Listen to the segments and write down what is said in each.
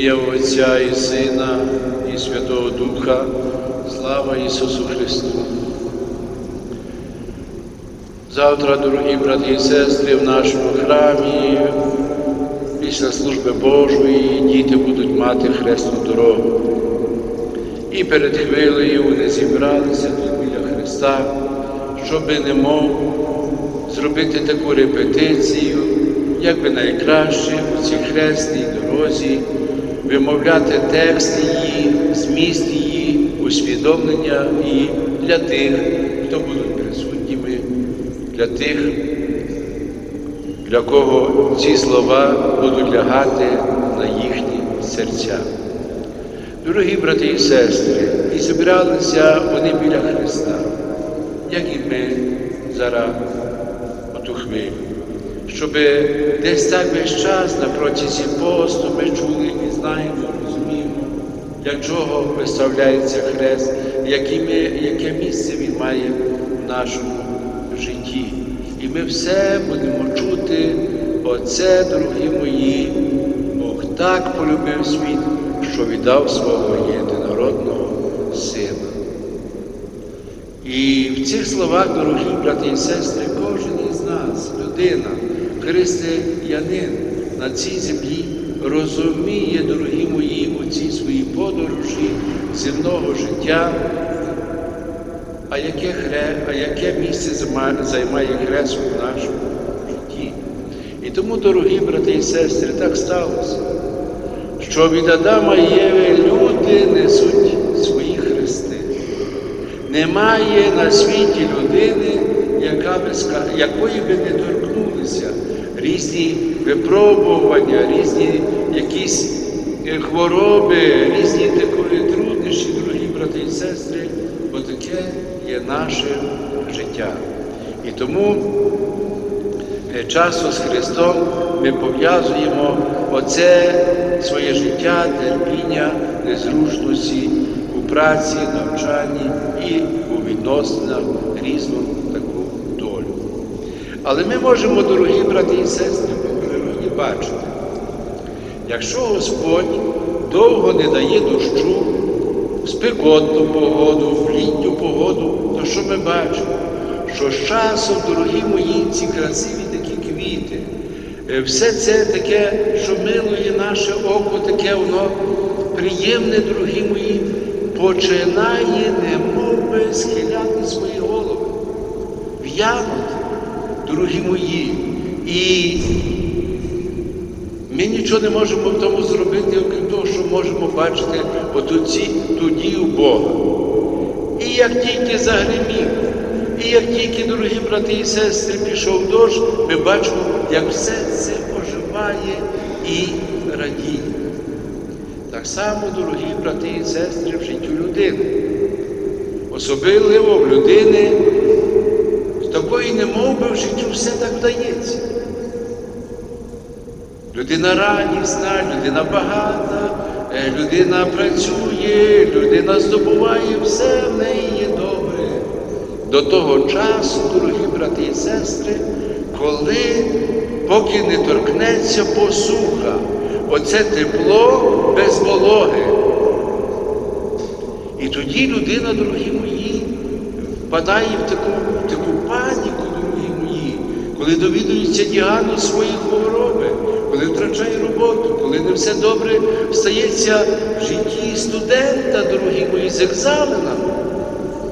Ім'я Отця і Сина, і Святого Духа, слава Ісусу Христу. Завтра, дорогі брати і сестри, в нашому храмі, після служби Божої, діти будуть мати хресну дорогу. І перед хвилею вони зібралися тут біля Христа, щоби немов зробити таку репетицію, як би найкраще у цій хресній дорозі вимовляти текст її, зміст її, усвідомлення і для тих, хто будуть присутніми, для тих, для кого ці слова будуть лягати на їхні серця. Дорогі брати і сестри, і зібралися вони біля Христа, як і ми зараз у ту хвилю щоб десь так весь час на протязі посту ми чули знаємо, розуміємо, для чого виставляється хрест, які ми, яке місце він має в нашому житті. І ми все будемо чути, оце, дорогі мої, Бог так полюбив світ, що віддав свого єдинородного Сина. І в цих словах, дорогі брати і сестри, кожен із нас, людина, християнин на цій землі розуміє, дорогі мої, у цій своїй подорожі земного життя, а яке, хре, а яке місце займає хрест у нашому житті. І тому, дорогі брати і сестри, так сталося, що від Адама і Єви люди несуть свої хрести. Немає на світі людини, яка якої би не торкнулися різні випробування, різні якісь хвороби, різні такі труднощі, дорогі брати і сестри, бо таке є наше життя. І тому часу з Христом ми пов'язуємо оце своє життя, терпіння, незручності у праці, навчанні і у відносинах долю. Але ми можемо, дорогі брати і сестри, по природі бачити, якщо Господь довго не дає дощу, спекотну погоду, в літню погоду, то що ми бачимо? Що з часом, дорогі мої, ці красиві такі квіти, все це таке, що милує наше око, таке воно приємне, дорогі мої, починає немов би схиляти свої голови, в'янути, дорогі мої. І ми нічого не можемо в тому зробити, окрім того, що можемо бачити отоці ту дію Бога. І як тільки загримів, і як тільки, дорогі брати і сестри, пішов дощ, ми бачимо, як все це оживає і радіє. Так само, дорогі брати і сестри, в життю людини. Особливо в людини, такої немов в життю все так вдається. Людина радісна, людина багата, людина працює, людина здобуває, все в неї є добре. До того часу, дорогі брати і сестри, коли поки не торкнеться посуха, оце тепло без вологи. І тоді людина, дорогі мої, впадає в таку, в таку паніку, дорогі мої, коли довідується діагноз своєї хвороби, коли втрачає роботу, коли не все добре стається в житті студента, дорогі мої, з екзаменами.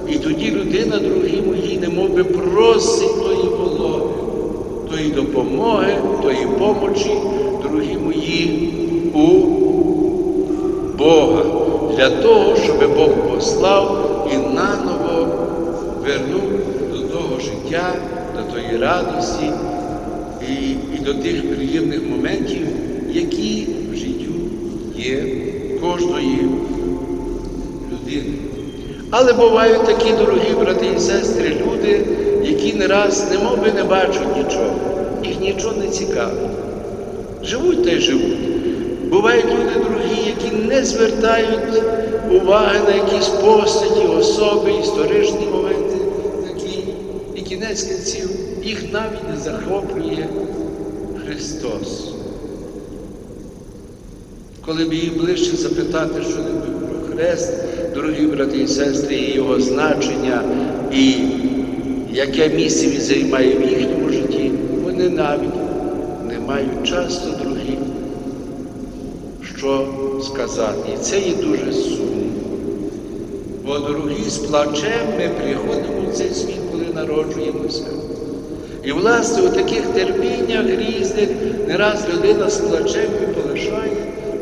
І тоді людина, дорогі мої, немов би просить тої вологи, тої допомоги, тої помочі, дорогі мої, у Бога, для того, щоб Бог послав і наново вернув до того життя, тої радості і, і до тих приємних моментів, які в життю є кожної людини. Але бувають такі дорогі брати і сестри, люди, які не раз не би не бачать нічого, їх нічого не цікавить. Живуть та й живуть. Бувають люди дорогі, які не звертають уваги на якісь постаті, особи, історичні моменти, такі, і кінець кінців їх навіть не захоплює Христос. коли б її ближче запитати що щось про хрест, дорогі брати і сестри, і його значення, і яке місце він займає в їхньому житті, вони навіть не мають часто другі, що сказати. І це є дуже сумно. Бо, дорогі, з плачем ми приходимо в цей світ, коли народжуємося. І, власне, у таких терпіннях різних не раз людина плачем полишає,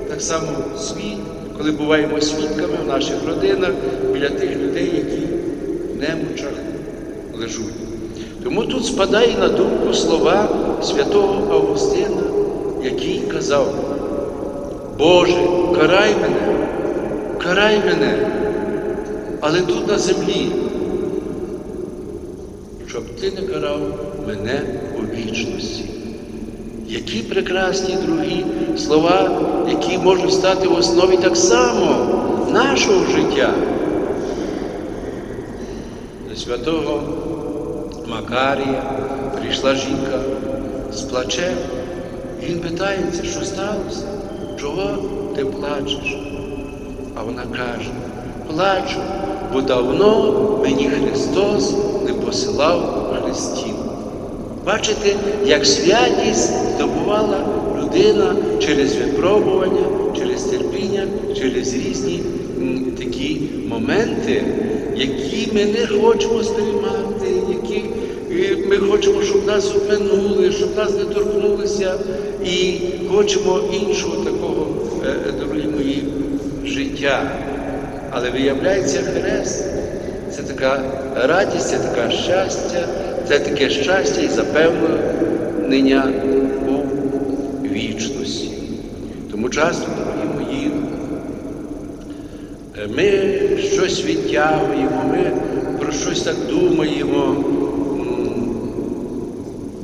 так само світ, коли буваємо свідками в наших родинах біля тих людей, які в немочах лежуть. Тому тут спадає на думку слова святого Августина, який казав, Боже, карай мене, карай мене, але тут на землі, щоб ти не карав мене у вічності. Які прекрасні другі слова, які можуть стати в основі так само нашого життя. До святого Макарія прийшла жінка з плачем. Він питається, що сталося, чого ти плачеш? А вона каже, плачу, бо давно мені Христос не посилав хрестів. Бачите, як святість здобувала людина через випробування, через терпіння, через різні такі моменти, які ми не хочемо сприймати, які е, ми хочемо, щоб нас обминули, щоб нас не торкнулися, і хочемо іншого такого, е, дорогі мої, життя. Але виявляється хрест. Це така радість, це таке щастя, це таке щастя і запевнення у вічності. Тому часто, дорогі мої, ми щось відтягуємо, ми про щось так думаємо,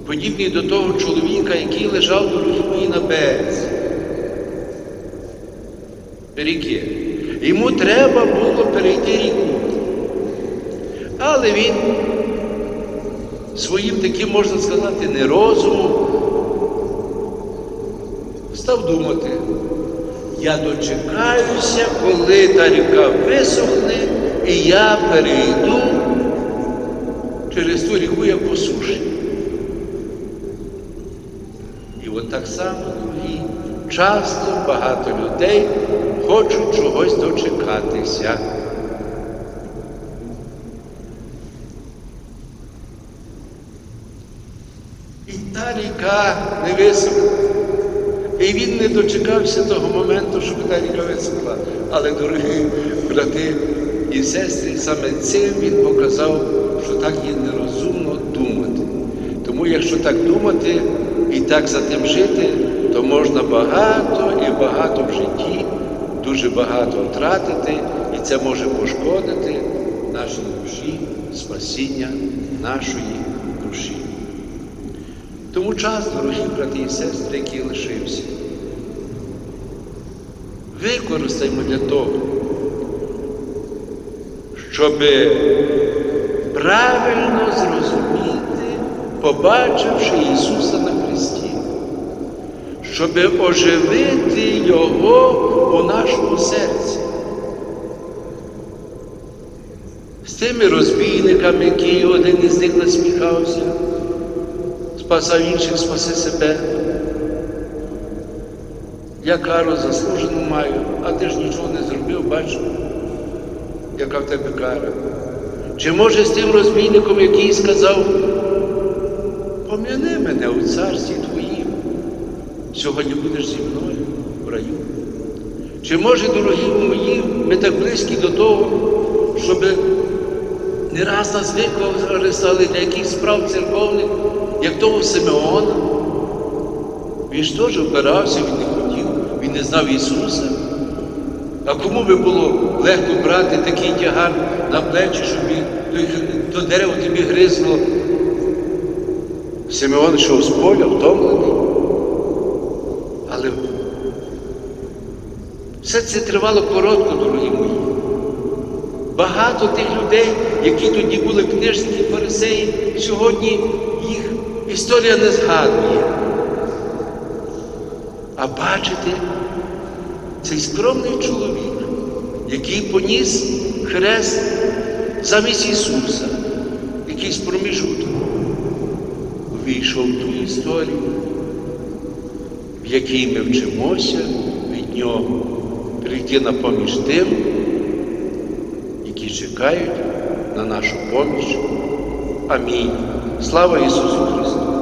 подібні до того чоловіка, який лежав, дорогі мої, на березі. Ріки. Йому треба було перейти ріку. Але він своїм таким, можна сказати, нерозумом став думати, я дочекаюся, коли та ріка висохне, і я перейду через ту ріку, як по суші. І от так само, другі, часто багато людей хочуть чогось дочекатися. І та ріка не. І він не дочекався того моменту, щоб та ріка висохла. Але, дорогі брати і сестри, саме цим він показав, що так є нерозумно думати. Тому, якщо так думати і так за тим жити, то можна багато і багато в житті, дуже багато втратити, і це може пошкодити нашій душі, спасіння нашої душі. Тому час, дорогі брати і сестри, який лишився, використаємо для того, щоб правильно зрозуміти, побачивши Ісуса на Христі, щоб оживити Його у нашому серці. З тими розбійниками, які один із них насміхався, спасав інших, спаси себе. Я кару заслужену маю, а ти ж нічого не зробив, бачиш, яка в тебе кара. Чи може з тим розбійником, який сказав, пом'яни мене у царстві твоїм, сьогодні будеш зі мною в раю. Чи може, дорогі мої, ми так близькі до того, щоб не раз нас використали для якихось справ церковних, як того Симеона. Він ж теж опирався, він не хотів, він не знав Ісуса. А кому би було легко брати такий тягар на плечі, щоб він, то, дерево тобі гризло? Симеон йшов з поля, втомлений. Але все це тривало коротко, дорогі мої. Багато тих людей, які тоді були книжники фарисеї, сьогодні історія не згадує. А бачите, цей скромний чоловік, який поніс хрест замість Ісуса, якийсь проміжуток, увійшов в ту історію, в якій ми вчимося від Нього прийти на поміж тим, які чекають на нашу поміч. Амінь. Слава Ісусу Христу!